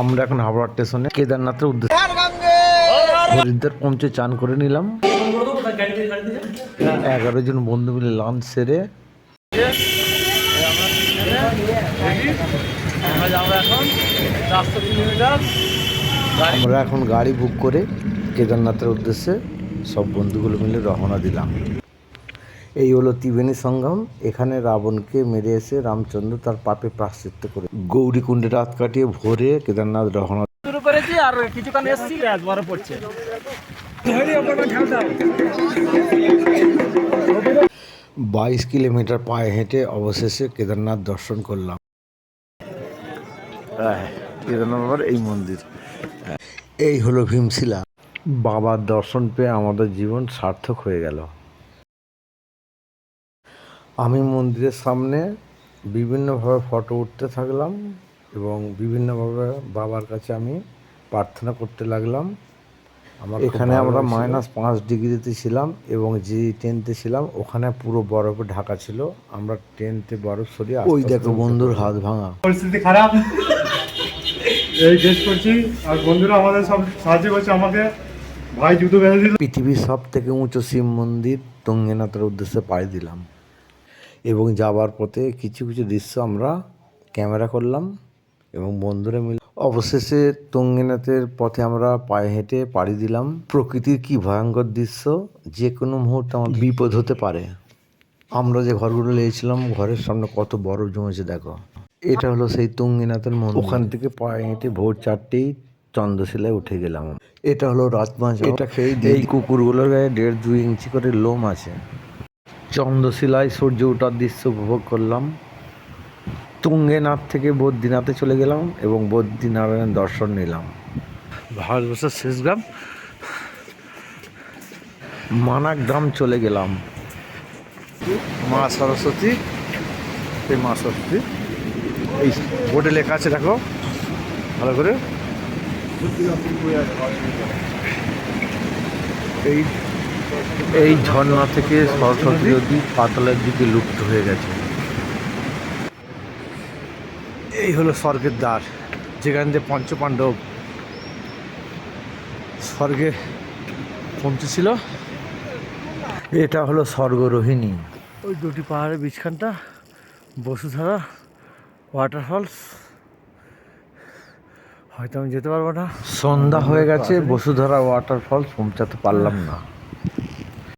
আমরা এখন হাওড়া স্টেশনে কেদারনাথের উদ্দেশ্যে হরিদ্বার পৌঁছে চান করে নিলাম। এগারো জন বন্ধু মিলে লাঞ্চ সেরে। আমরা এখন গাড়ি বুক করে কেদারনাথের উদ্দেশ্যে সব বন্ধুগুলো মিলে রওনা দিলাম। এই হলো ত্রিবেণী সঙ্গম। এখানে রাবণকে মেরে এসে রামচন্দ্র তার পাপে প্রাশ্চিত্য করে। গৌরীকুণ্ডে রাত কাটিয়ে ভোরে কেদারনাথ রওনা শুরু করেছি আর কিছুক্ষণ এসছি একবারে পড়ছে। বাইশ কিলোমিটার পায়ে হেঁটে অবশেষে কেদারনাথ দর্শন করলাম। আহ, কেদারনাথ এই মন্দির। এই হলো ভীমশিলা। বাবার দর্শন পেয়ে আমাদের জীবন সার্থক হয়ে গেল। আমি মন্দিরের সামনে বিভিন্নভাবে ফটো উঠতে থাকলাম এবং বিভিন্নভাবে বাবার কাছে আমি প্রার্থনা করতে লাগলাম। আমার এখানে আমরা মাইনাস পাঁচ ডিগ্রিতে ছিলাম এবং যে টেন্টে ছিলাম ওখানে পুরো বরফে ঢাকা ছিল। আমরা টেন্টে বরফ সরিয়ে ওই দেখো বন্ধুর হাত ভাঙা। পরিস্থিতি খারাপ। এই শেষ করছি। আর বন্ধুরা আমাদের সব সাহায্য করছে আমাকে। ভাই জুতো বেঁধে দিল। পৃথিবীর সব থেকে উঁচু শিব মন্দির তঙ্গিনাথের উদ্দেশ্যে পাড়ি দিলাম। এবং যাবার পথে কিছু কিছু দৃশ্য আমরা ক্যামেরা করলাম এবং বন্ধুরা মিলে অবশেষে তঙ্গিনাথের পথে আমরা পায়ে হেঁটে পাড়ি দিলাম। প্রকৃতির কি ভয়ঙ্কর দৃশ্য যে কোনো মুহূর্তে আমাদের বিপদ হতে পারে। আমরা যে ঘরগুলো নিয়েছিলাম ঘরের সামনে কত বরফ জমেছে দেখো। এটা হলো সেই তুঙ্গিনাথের মন্দির। ওখান থেকে পায়ে হেঁটে ভোর চারটেই চন্দ্রশিলায় উঠে গেলাম। এটা হলো রাজমাছ এটা খেয়ে এই কুকুরগুলোর গায়ে দেড় দুই ইঞ্চি করে লোম আছে। চন্দ্রশিলায় সূর্য ওঠার দৃশ্য উপভোগ করলাম। তুঙ্গেনাথ থেকে বদ্রীনাথে চলে গেলাম এবং বদ্রীনারায়ণ দর্শন নিলাম। ভারতবর্ষের শেষ গ্রাম, মানাক গ্রাম চলে গেলাম। মা সরস্বতী, এই মা সরস্বতী, এই লেখা আছে, দেখো, ভালো করে। এই এই ঝর্ণা থেকে সরস্বতী নদী পাতালের দিকে লুপ্ত হয়ে গেছে। এই হলো স্বর্গের দ্বার যেখান দিয়ে পঞ্চপাণ্ডব স্বর্গে পৌঁছেছিল। এটা হলো স্বর্গরোহিণী। ওই দুটি পাহাড়ের বিছখানটা বসুধারা ওয়াটারফলস হয়তো আমি যেতে পারব না। সন্ধ্যা হয়ে গেছে বসুধারা ওয়াটারফলস পৌঁছাতে পারলাম না।